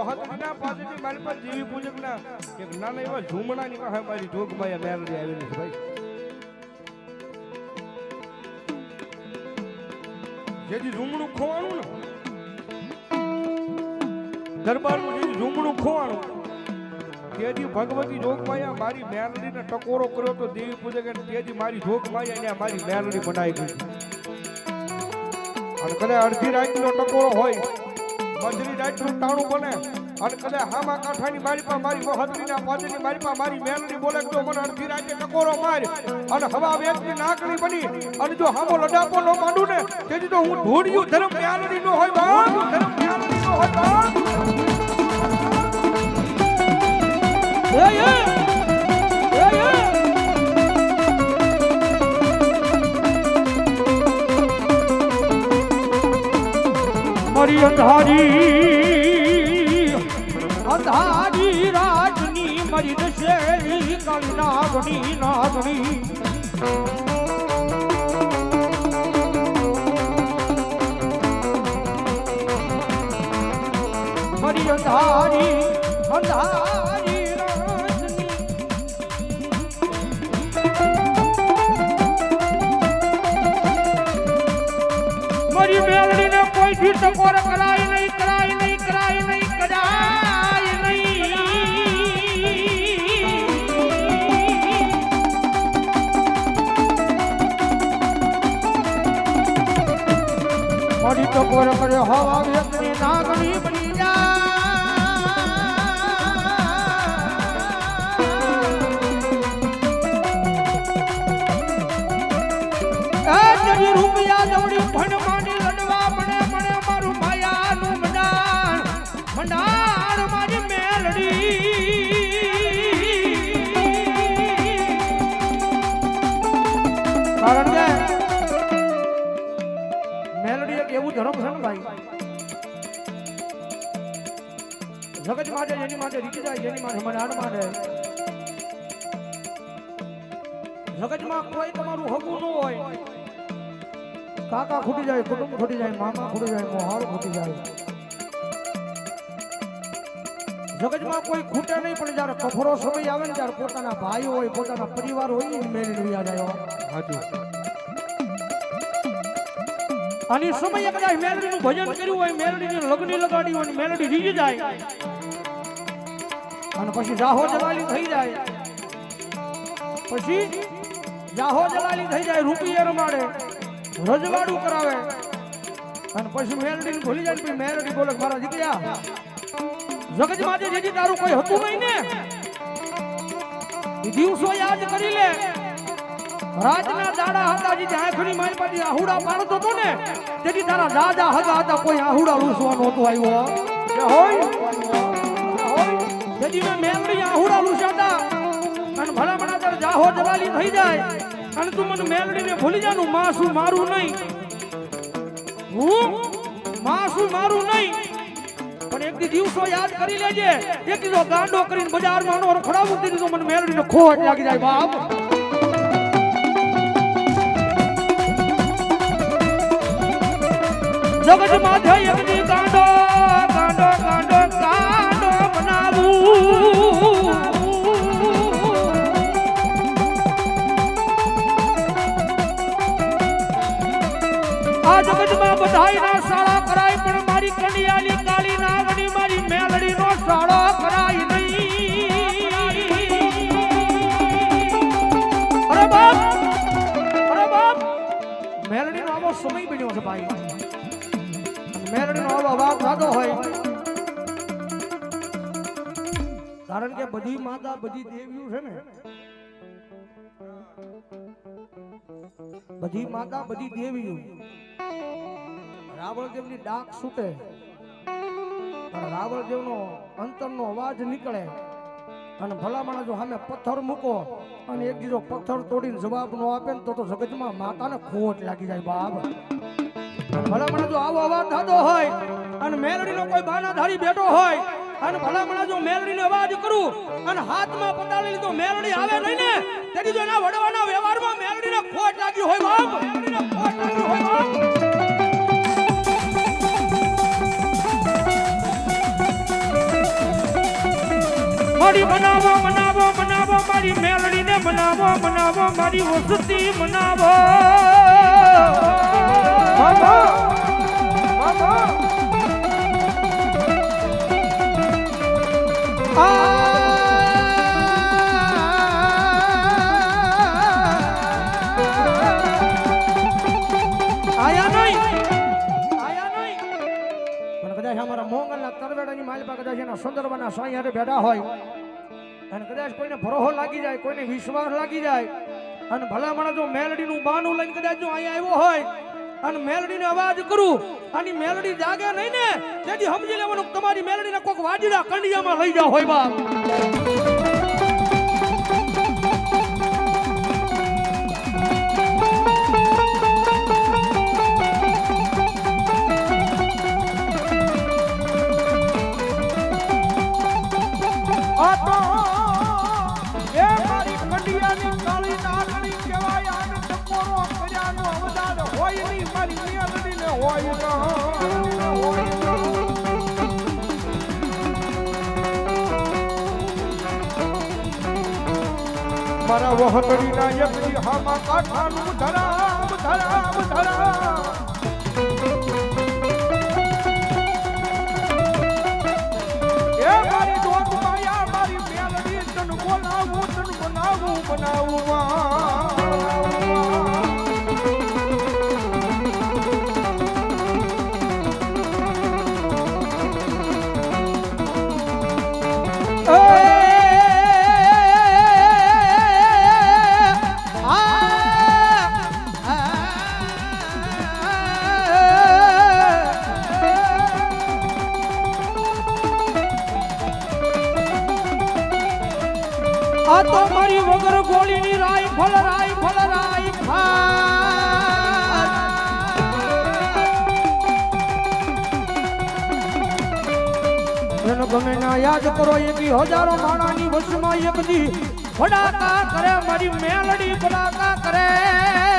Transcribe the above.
વહતના પાસેથી મારી પાસે જીવી પૂજકના એક નાના એવા ઝૂમણાની પાસે મારી જોગમાયા મેરડી આવેલી છે ભાઈ. જેથી ઝુમણું ખોવાનું ને. દરબારનું જે ઝુમણું ખોવાનું. તેથી ભગવતી જોગમાયા મારી મેરડીને ટકોરો કર્યો તો દેવી પૂજક તેથી મારી જોગમાયા ને મારી મેલડી બનાવી ગઈ અને કદાચ અડધી રાતનો ટકોરો હોય મજરી રાતનું ટાણું બને. અને કદાચ હામા કાંઠાની મારી પાસે મારી વહતરીના પાછળની મારી પાસે મારી મેલની બોલે તો મને અડધી રાતે ટકોરો માર. અને હવા વેચની નાકડી બની. અને જો હામો લડાપો નો માંડું ને, તેથી તો હું ઢોળિયું ધર્મ પ્યાલડી નો હોય બાપ ધર્મ પ્યાલડી નો હોય એ! મારી અંધારી અંધારી રાતની મરી દશે નાગણી નાગણી. મારી અંધારી થી ટકોર કરાય નહીં કરાય નહીં કરાય નહીં કરાય નહીં. મારી ટકોર કરે હવા વ્યક્તિ નાગણી બની જાય તેરી કારણ કે મેલડી એક એવું ધર્મ છે ને ભાઈ. જગત માટે, જેની માટે રીતી જાય, જેની માટે મંડાણ માટે જગતમાં કોઈ તમારું હગું ન હોય. કાકા ખૂટી જાય, કુટુંબ ખૂટી જાય, મામા ખૂટી જાય, મોહાળ ખૂટી જાય. જગતમાં કોઈ ખૂટે નહીં પણ જ્યારે કફરો સમય આવે ને ત્યારે પોતાના ભાઈ હોય પોતાના પરિવાર હોય ને મેળવી યાદ આવ્યો હાજી અને સમય કદાચ મેલડીનું ભજન કર્યું હોય મેલડીની લગ્ન લગાડી હોય મેલડી રીજી જાય. અને પછી જાહો જલાલી થઈ જાય. પછી જાહો જલાલી થઈ જાય રૂપિયે રમાડે રજવાડું કરાવે. અને પછી મેલડીને ભૂલી જાય મેલડી બોલે મારા દીકરા જગત માટે જેથી તારું કોઈ હતું નહીં ને દિવસો યાદ કરી લે. રાતના દાડા હતા જે આંખની મારી પાસે આહુડા પાડતો હતો ને, તેથી તારા દાદા હતા હતા કોઈ આહુડા લૂસવાનો હતો આવ્યો. કે હોય જેથી મેં મેમરી આહુડા લૂસાતા અને ભલા મણા જાહો જલાલી થઈ જાય. અને તું મને મેલડીને ભૂલી જાનું માસું મારું નહીં. હું માસું મારું નહીં. પણ દિવસો યાદ કરી લેજે. એક દી તો ગાંડો કરીને બજારમાં નો રખડાવું તો મને મેલડીને ખોટ લાગી જાય બાપ. જગત માથે એકની મેલડીનો અવાજ થતો હોય. કારણ કે બધી માતા, બધી દેવીઓ છે ને, બધી માતા, બધી દેવીઓ, રાવણદેવની ડાક છૂટે અને રાવણદેવનો અંતરનો અવાજ નીકળે. અને ભલામણા જો સામે પથ્થર મૂકો અને એક બીજો પથ્થર તોડીને જવાબ ન આપે ને તો જગતમાં માતાને ખોટ લાગી જાય બાપ. ભલામણા જો આવો અવાજ થતો હોય અને મેલડીનો કોઈ બાનાધારી બેઠો હોય અને ભલામણા જો મેલડીનો અવાજ કરું અને હાથમાં પતાળી લીધો, મેલડી આવે નહીં ને? તેથી જો એના વડવાના વ્યવહારમાં મેલડીને ખોટ લાગી હોય ખોટ લાગી હોય બાપ. મારી બનાવો બનાવો બનાવો, મારી મેલડીને બનાવો બનાવો, મારી વસતી બનાવો. મોંગલના તરવેડાની માલિપા કદાચ એના સુંદરવાના સાંઈ હારે હોય. અને કદાચ કોઈને ભરોહો લાગી જાય, કોઈને વિશ્વાસ લાગી જાય. અને ભલામણ જો મેલડીનું બાનું લઈને કદાચ જો અહીંયા આવ્યો હોય, અને મેલડીને અવાજ કરું અને મેલડી જાગે નહીં ને, તેથી સમજી લેવાનું તમારી મેલડીને કોઈક વાજીડા કંડિયામાં લઈ જાવ હોય બાપ. ખંડિયાની કાળી નાગણી કહેવાય આને ટકોરો કર્યાનો અવદાન ધરામ ધરામ ધરામ. બનાવું આ તો મારી વગર ગોળીની રાય ફળ રાય ફળ રાય એનો ગમે ના યાદ કરો એક હજારો માણાની વશમાં એક દી ફડાકા કરે, મારી મેલડી ફડાકા કરે.